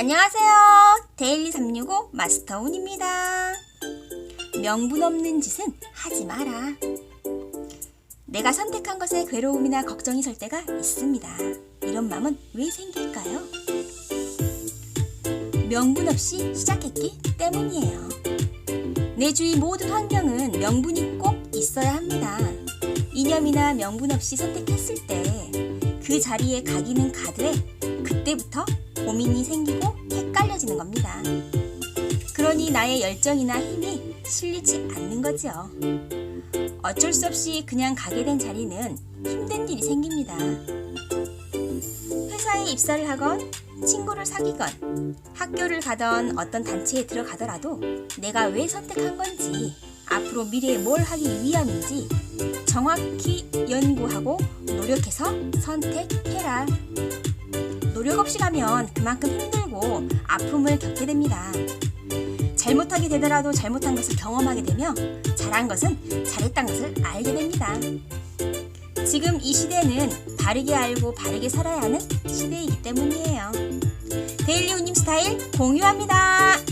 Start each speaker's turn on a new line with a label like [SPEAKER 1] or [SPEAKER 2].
[SPEAKER 1] 안녕하세요. 데일리 365 마스터 운입니다. 명분 없는 짓은 하지 마라. 내가 선택한 것에 괴로움이나 걱정이 설 때가 있습니다. 이런 마음은 왜 생길까요? 명분 없이 시작했기 때문이에요. 내 주위 모든 환경은 명분이 꼭 있어야 합니다. 이념이나 명분 없이 선택했을 때 그 자리에 가기는 가되 그때부터 고민이 생기고 헷갈려지는 겁니다. 그러니 나의 열정이나 힘이 실리지 않는 거죠. 어쩔 수 없이 그냥 가게 된 자리는 힘든 일이 생깁니다. 회사에 입사를 하건 친구를 사귀건 학교를 가던 어떤 단체에 들어가더라도 내가 왜 선택한 건지 앞으로 미래에 뭘 하기 위함인지 정확히 연구하고 노력해서 선택해라. 노력 없이 가면 그만큼 힘들고 아픔을 겪게 됩니다. 잘못하게 되더라도 잘못한 것을 경험하게 되며 잘한 것은 잘했단 것을 알게 됩니다. 지금 이 시대는 바르게 알고 바르게 살아야 하는 시대이기 때문이에요. 데일리 운님 스타일 공유합니다.